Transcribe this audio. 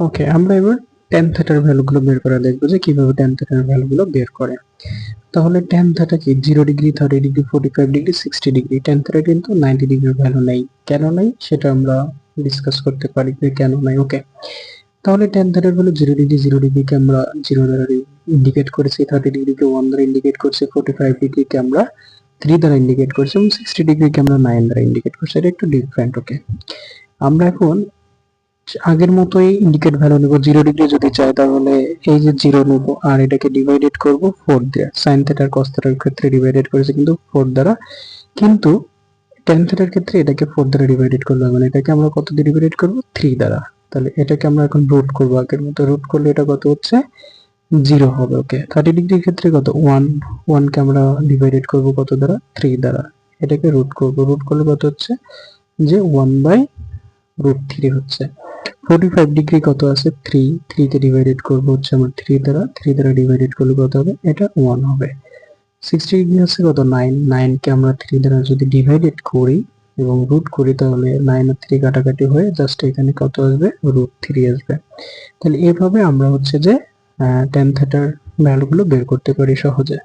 ওকে আমরা এবার টেন থেটার ভ্যালুগুলো বের করা দেখব যে কীভাবে টেন থেটার ভ্যালুগুলো বের করে। তাহলে টেন থেটা কি? Zero degree thirty degree forty five degree sixty degree tan theta কিন্তু নাইনটি ডিগ্রির ভ্যালু নেই। কেন নেই? সেটা আমরা ডিসকাস করতে পারি যে কেন নাই। ওকে তাহলে টেন থেটার ভ্যালু জিরো ডিগ্রি জিরো ডিগ্রিকে আমরা জিরো দ্বারা ইন্ডিকেট করেছি থার্টি ডিগ্রিকে ওয়ান দ্বারা ইন্ডিকেট করছি ফোর্টি ফাইভ ডিগ্রিকে আমরা থ্রি দ্বারা ইন্ডিকেট করছি এবং সিক্সটি ডিগ্রিকে আমরা নাইন দ্বারা ইন্ডিকেট করছি। এটা একটু ডিফারেন্ট ওকে আমরা এখন আগের মতোই ইন্ডিকেট ভ্যালু নেব জিরো ডিগ্রি যদি চাই তাহলে এই যে জিরো নেব, আর এটাকে ডিভাইডেড করব ফোর দিয়ে। সাইন থেটার কস থেটার ক্ষেত্রে ডিভাইডেড করেছে কিন্তু ফোর দ্বারা। কিন্তু টেন থেটার ক্ষেত্রে এটাকে ফোর দ্বারা ডিভাইডেড করলে মানে এটাকে আমরা কত দিয়ে ডিভাইডেড করব? থ্রি দ্বারা। তাহলে এটাকে আমরা এখন রুট করব আগের মতো। রুট করলে এটা কত হচ্ছে? জিরো হবে ওকে থার্টি ডিগ্রির ক্ষেত্রে কত? ওয়ান ওয়ানকে আমরা ডিভাইডেড করব কত দ্বারা? থ্রি দ্বারা। এটাকে রুট করব। রুট করলে কত হচ্ছে? যে ওয়ান বাই রুট থ্রি হচ্ছে। ফোর্টি ফাইভ ডিগ্রি কত আছে? থ্রি থ্রিতে ডিভাইডেড করব হচ্ছে আমার থ্রি দ্বারা। থ্রি দ্বারা ডিভাইডেড করলে কত হবে? এটা ওয়ান হবে। সিক্সটি ডিগ্রি আছে কত? নাইন নাইনকে আমরা থ্রি দ্বারা যদি ডিভাইডেড করি এবং রুট করি, তাহলে নাইন আর থ্রি কাটাকাটি হয়ে জাস্ট এখানে কত আসবে? রুট থ্রি আসবে। তাহলে এভাবে আমরা হচ্ছে যে টেন থেটার ভ্যালুগুলো বের করতে পারি সহজে।